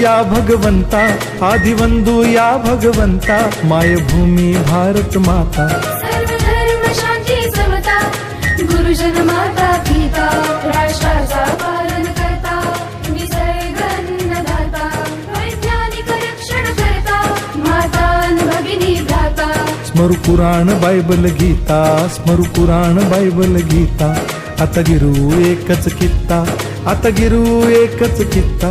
या भगवंता आदिवंदू या भगवंता मायभूमी भारत माता. सर्व धर्म शांती समता गुरुजन माता पिता राष्ट्राचा पालन करता निसर्ग अन्नदाता वैज्ञानिक रक्षण करता माता अन भगिनी भ्राता. स्मरु पुराण बायबल गीता स्मरु पुराण बायबल गीता. आता गिरू एकच कित्ता आता गिरू एकच कित्ता.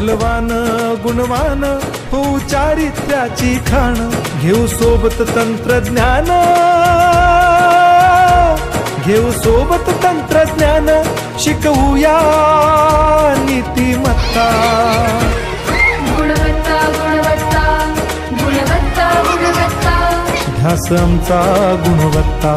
बलवान गुणवान हो चारित्र्याची खाण घेऊ सोबत तंत्रज्ञान. घेऊ सोबत तंत्रज्ञान शिकवूया नीतिमत्ता. गुणवत्ता गुणवत्ता गुणवत्ता गुणवत्ता. ध्यास आमचा गुणवत्ता.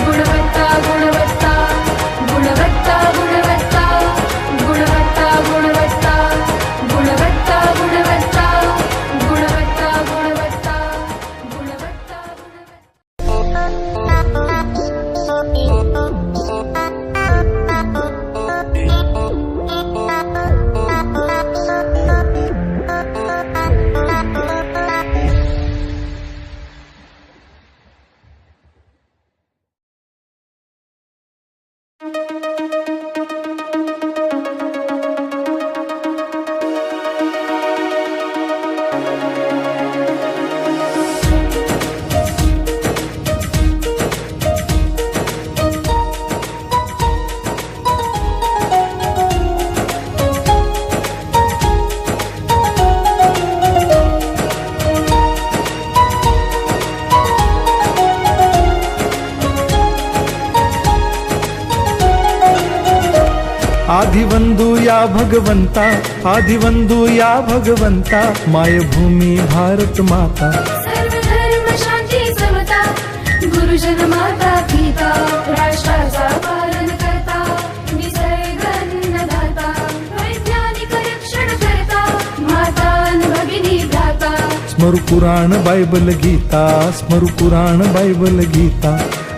आदिवंदू या भगवंता आदिवंदू या भगवंता मायभूमी भारत माता। सर्व धर्म शांती समता गुरुजन माता पिता राष्ट्राचा पालन करता निसर्ग अन्नदाता वैज्ञानिक रक्षण करता माता अन भगिनी भ्राता। स्मरु पुराण बायबल गीता स्मरु पुराण बायबल गीता।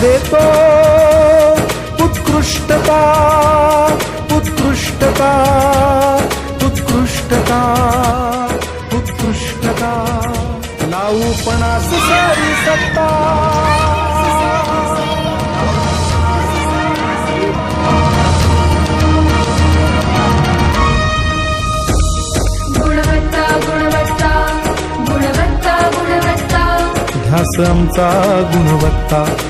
देतो. उत्कृष्टता उत्कृष्टता उत्कृष्टता उत्कृष्टता. लावू पणास सारी सत्ता. आमचा गुणवत्ता.